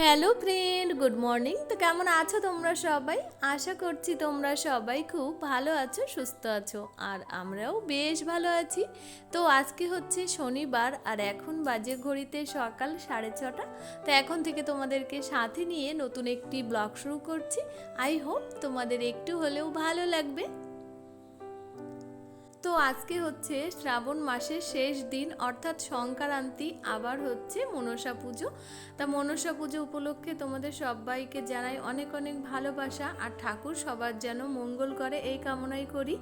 Hello friend good morning তো কেমন আছো তোমরা সবাই? আশা করছি তোমরা সবাই খুব ভালো আছো, সুস্থ আছো, আর আমরাও বেশ ভালো আছি। তো আজকে হচ্ছে শনিবার, আর এখন বাজে ঘড়িতে সকাল সাড়ে ছটা। তো এখন থেকে তোমাদেরকে সাথে নিয়ে নতুন একটি ব্লগ শুরু করছি। আই হোপ তোমাদের একটু হলেও ভালো লাগবে। তো আজকে হচ্ছে শ্রাবণ মাসের শেষ দিন, অর্থাৎ সংক্রান্তি আবার হচ্ছে মনসা পুজো। তা মনসা পুজো উপলক্ষে তোমাদের সবাইকে জানাই অনেক অনেক ভালোবাসা, আর ঠাকুর সবার যেন মঙ্গল করে এই কামনাই করি।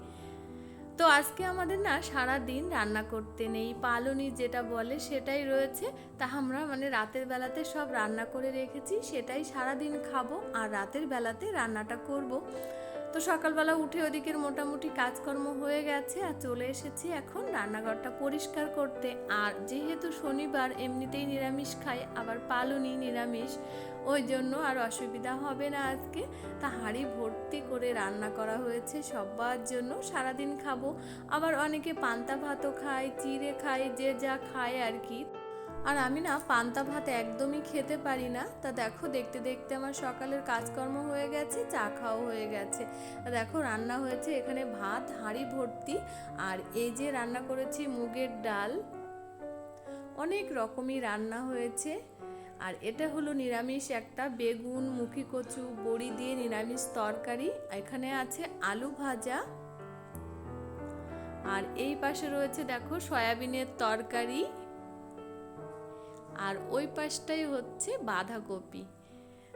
তো আজকে আমাদের না সারা দিন রান্না করতে নেই, পালনি যেটা বলে সেটাই রয়েছে। তা আমরা মানে রাতের বেলাতে সব রান্না করে রেখেছি, সেটাই সারা দিন খাব, আর রাতের বেলাতে রান্নাটা করব। তো সকালবেলা উঠে ওদিকের মোটামুটি কাজকর্ম হয়ে গেছে আর চলে এসেছি এখন রান্নাঘরটা পরিষ্কার করতে। আর যেহেতু শনিবার এমনিতেই নিরামিষ খাই, আবার পালনই নিরামিষ, ওই জন্য আর অসুবিধা হবে না আজকে। তা হাঁড়ি ভর্তি করে রান্না করা হয়েছে সবার জন্য, সারাদিন খাব। আবার অনেকে পান্তা ভাতও খায়, চিড়ে খায়, যে যা খায় আর কি। আর আমি না পান্তা ভাত একদমই খেতে পারি না। তা দেখো, দেখতে দেখতে আমার সকালের কাজকর্ম হয়ে গেছে, চা খাওয়া হয়ে গেছে। দেখো, রান্না হয়েছে এখানে ভাত, হাঁড়ি ভর্তি, আর এই যে রান্না করেছি মুগের ডাল। অনেক রকমই রান্না হয়েছে। আর এটা হলো নিরামিষ একটা, বেগুন, মুখি কচু, বড়ি দিয়ে নিরামিষ তরকারি। এখানে আছে আলু ভাজা। আর এই পাশে রয়েছে দেখো, সয়াবিনের তরকারি। আর ওই পাশটাই হচ্ছে বাঁধাকপি।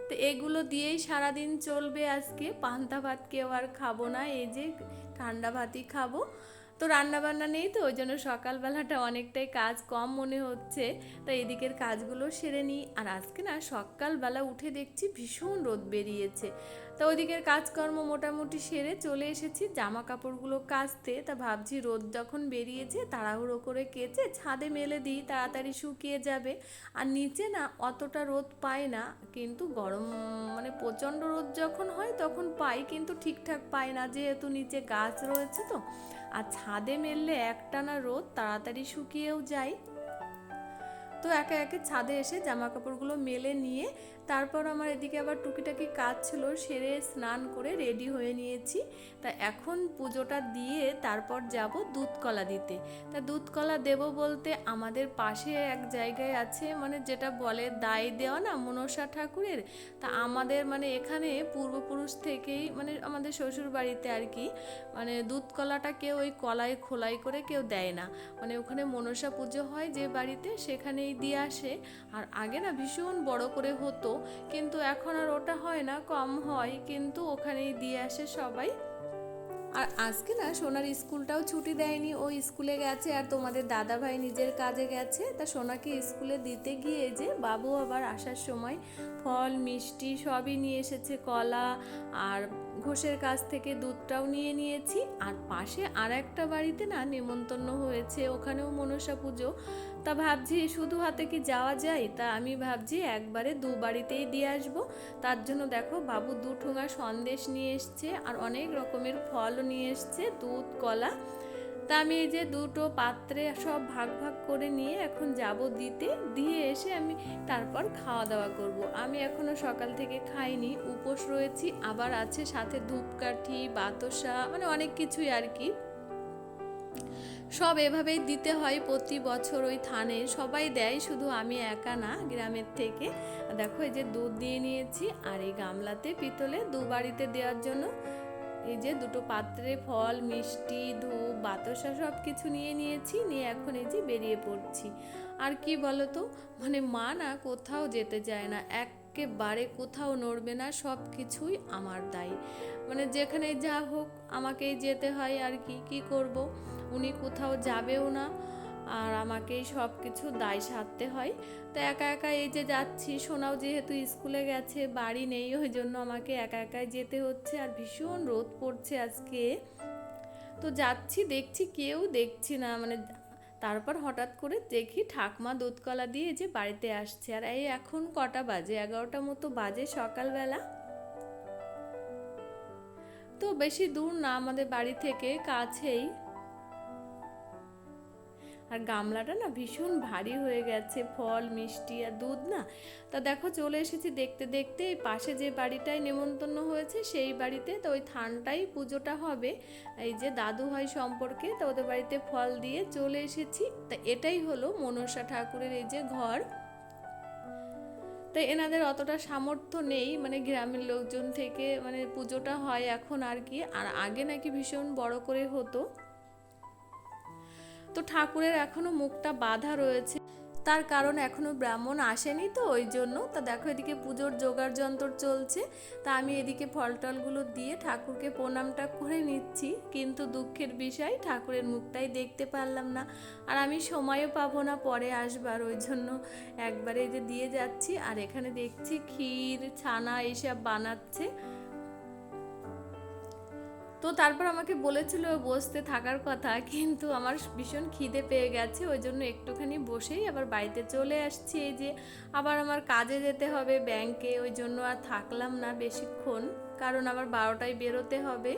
তো এগুলো দিয়েই সারাদিন চলবে আজকে। পান্তা ভাত কেউ আর খাব না, এই যে ঠান্ডা ভাতই খাব। তো রান্না বান্না নেই তো, ওই জন্য সকালবেলাটা অনেকটাই কাজ কম মনে হচ্ছে। তো এদিকের কাজগুলো সেরে নিই। আর আজকে না সকালবেলা উঠে দেখছি ভীষণ রোদ বেরিয়েছে। তো ওইদিকের কাজকর্ম মোটামুটি সেরে চলে এসেছি। জামা কাপড়গুলো কাচতে, তা ভাবছি রোদ যখন বেরিয়েছে তাড়াহুড়ো করে কেচে ছাদে মেলে দিই, তাড়াতাড়ি শুকিয়ে যাবে। আর নিচে না অতটা রোদ পাই না, কিন্তু গরম মানে প্রচণ্ড রোদ যখন হয় তখন পাই, কিন্তু ঠিকঠাক পাই না। যেহেতু নিচে গাছ রয়েছে তো, আর ছাদে মেললে একটানা রোদ, তাড়াতাড়ি শুকিয়েও যায়। তো একে একে ছাদে এসে জামা কাপড়গুলো মেলে নিয়ে তারপর আমার এদিকে আবার টুকিটাকি কাজ ছিল, সেরে স্নান করে রেডি হয়ে নিয়েছি। তা এখন পুজোটা দিয়ে তারপর যাব দুধ কলা দিতে। তা দুধ কলা দেব বলতে আমাদের পাশে এক জায়গায় আছে মানে যেটা বলে দায় দেওয়া না, মনসা ঠাকুরের। তা আমাদের মানে এখানে পূর্বপুরুষ থেকেই মানে আমাদের শ্বশুর বাড়িতে আর কি মানে দুধ কলাটা কেউ ওই কলায় খোলাই করে কেউ দেয় না। মানে ওখানে মনসা পুজো হয় যে বাড়িতে সেখানেই দিয়ে আসে। আর আগে না ভীষণ বড় করে হতো, কিন্তু এখন আর ওটা হয় না, কম হয়, কিন্তু ওখানেই দিয়ে আসে সবাই। আর আজকে না সোনার স্কুলটাও ছুটি দেয়নি, ও স্কুলে গেছে আর তোমাদের দাদা ভাই নিজের কাজে গেছে। তা সোনাকে স্কুলে দিতে গিয়ে যে বাবু আবার আসার সময় ফল, মিষ্টি সবই নিয়ে এসেছে কলা আর ঘোষের কাছ থেকে দুধটাও নিয়ে নিয়েছি। আর পাশে আর একটা বাড়িতে না নেমন্তন্ন হয়েছে, ওখানেও মনসা পুজো। তা ভাবছি শুধু হাতে কি যাওয়া যায়? তা আমি ভাবছি একবারে দু বাড়িতেই দিয়ে আসব। তার জন্য দেখো বাবু দু ঠোঙা সন্দেশ নিয়ে এসছে আর অনেক রকমের ফলও নিয়ে এসছে, দুধ, কলা। তা আমি এই যে দুটো পাত্রে সব ভাগ ভাগ করে নিয়ে এখন যাব দিতে। দিয়ে এসে আমি তারপর খাওয়া দাওয়া করব। আমি এখনও সকাল থেকে খাইনি, উপোস রয়েছি। আবার আছে সাথে ধূপকাঠি, বাতসা মানে অনেক কিছুই আর কি। সব এভাবেই দিতে হয় প্রতি বছর ওই থানে। সবাই দেয়, শুধু আমি একা না, গ্রামের থেকে। দেখো এই যে দুধ দিয়ে নিয়েছি, আর এই গামলাতে পিতলে দু বাড়িতে দেওয়ার জন্য এই যে দুটো পাত্রে ফল, মিষ্টি, ধূপ, বাতাসা সব কিছু নিয়ে নিয়েছি, নিয়ে এখন এই যে বেরিয়ে পড়ছি। আর কি তো মানে মা না কোথাও যেতে যায় না, একেবারে কোথাও নড়বে না সব কিছুই আমার দায়। মানে যেখানে যা হোক আমাকেই যেতে হয় আর কি কি করব? উনি কোথাও যাবেও না। আর আমাকেই সব কিছু দায় সারতে হয়। তো একা একা এই যে যাচ্ছি, সোনাও যেহেতু স্কুলে গেছে, বাড়ি নেই, ওই জন্য আমাকে একা একাই যেতে হচ্ছে আর ভীষণ রোদ পড়ছে আজকে। তো যাচ্ছি, দেখছি কেউ দেখছি না মানে তারপর হঠাৎ করে দেখি ঠাকমা দুধকলা দিয়ে যে বাড়িতে আসছে। আর এই এখন কটা বাজে? এগারোটা মতো বাজে সকালবেলা। তো বেশি দূর না আমাদের বাড়ি থেকে, কাছেই। আর গামলাটা না ভীষণ ভারী হয়ে গেছে, ফল, মিষ্টি আর দুধ না। তা দেখো চলে এসেছি দেখতে দেখতে, এই পাশে যে বাড়িটায় নেমন্তন্ন হয়েছে সেই বাড়িতে, তো ওই থানটাই পুজোটা হবে। এই যে দাদু হয় সম্পর্কে, তো ওদের বাড়িতে ফল দিয়ে চলে এসেছি। তা এটাই হলো মনসা ঠাকুরের এই যে ঘর। তাই এনাদের অতটা সামর্থ্য নেই মানে গ্রামের লোকজন থেকে মানে পুজোটা হয় এখন আর কি, আর আগে নাকি ভীষণ বড় করে হতো। তো ঠাকুরের এখনও মুখটা বাঁধা রয়েছে। তার কারণ এখনও ব্রাহ্মণ আসেনি তো, ওই জন্য। তা দেখো, এদিকে পুজোর জোগাড় যন্ত্র চলছে। তা আমি এদিকে ফল টলগুলো দিয়ে ঠাকুরকে প্রণামটা করে নিচ্ছি। কিন্তু দুঃখের বিষয়, ঠাকুরের মুখটাই দেখতে পারলাম না। আর আমি সময়ও পাবো না পরে আসবার, ওই জন্য একবারে যে দিয়ে যাচ্ছি। আর এখানে দেখছি ক্ষীর, ছানা এইসব বানাচ্ছে। তো তারপর আমাকে বলেছিল বসতে থাকার কথা, কিন্তু আমার ভীষণ খিদে পেয়ে গেছে, ওই জন্য একটুখানি বসেই আবার বাড়িতে চলে আসছি। এই যে আবার আমার কাজে যেতে হবে ব্যাংকে ওই জন্য আর থাকলাম না বেশিক্ষণ, কারণ আবার বারোটায় বেরোতে হবে।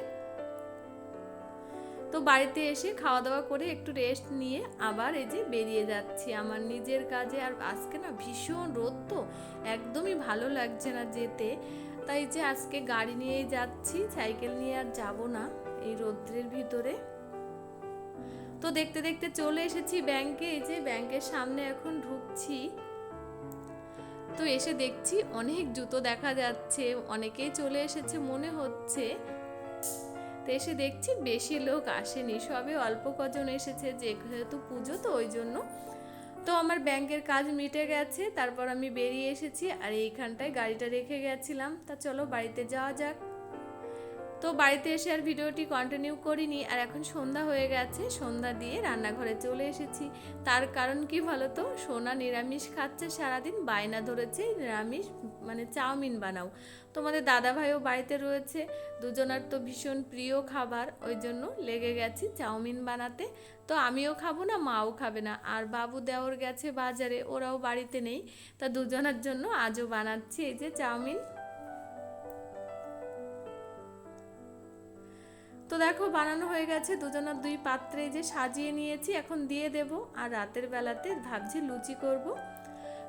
তো বাড়িতে এসে খাওয়া দাওয়া করে একটু রেস্ট নিয়ে আবার এই যে বেরিয়ে যাচ্ছি। আমার নিজের কাজে আর আজকে না ভীষণ রোদ তো, একদমই ভালো লাগছে না যেতে। তাই যে আজকে গাড়ি নিয়েই যাচ্ছি, সাইকেল নিয়ে আর যাব না এই রৌদ্রের ভিতরে। তো দেখতে দেখতে চলে এসেছি ব্যাংকে, এই যে ব্যাংকের সামনে এখন ঢুকছি। তো এসে দেখছি অনেক জুতো দেখা যাচ্ছে, অনেকেই চলে এসেছে মনে হচ্ছে। তো এসে দেখছি বেশি লোক আসেনি, সবে অল্প কজন এসেছে, যেহেতু পুজো তো ওই জন্য। তো আমার ব্যাংকের কাজ মিটে গেছে, তারপর আমি বেরিয়ে এসেছি আর এইখানটায় গাড়িটা রেখে গেছিলাম। তা চলো বাড়িতে যাওয়া যাক। তো বাড়িতে এসে আর ভিডিওটি কন্টিনিউ করিনি, আর এখন সন্ধ্যা হয়ে গেছে, সন্ধ্যা দিয়ে রান্নাঘরে চলে এসেছি। তার কারণ কি বলো তো সোনা নিরামিষ খাচ্ছে সারাদিন, বায়না ধরেছে নিরামিষ মানে চাউমিন বানাও। তোমাদের দাদা ভাইও বাড়িতে রয়েছে, দুজনার তো ভীষণ প্রিয় খাবার, ওই জন্য লেগে গেছি চাউমিন বানাতে। তো আমিও খাব না, মাও খাবে না। আর বাবু দেওর গেছে বাজারে, ওরাও বাড়িতে নেই। তা দুজনার জন্য আজও বানাচ্ছি এই যে চাউমিন। তো দেখো বানানো হয়ে গেছে, দুজনের দুই পাত্রে যে সাজিয়ে নিয়েছি, এখন দিয়ে দেব। আর রাতের বেলাতে ভাবছি লুচি করব।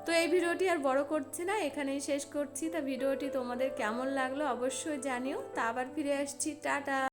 তো এই ভিডিওটি আর বড় করছি না, এখানেই শেষ করছি। তা ভিডিওটি তোমাদের কেমন লাগল অবশ্যই জানিও। তা আবার ফিরে আসছি, টাটা!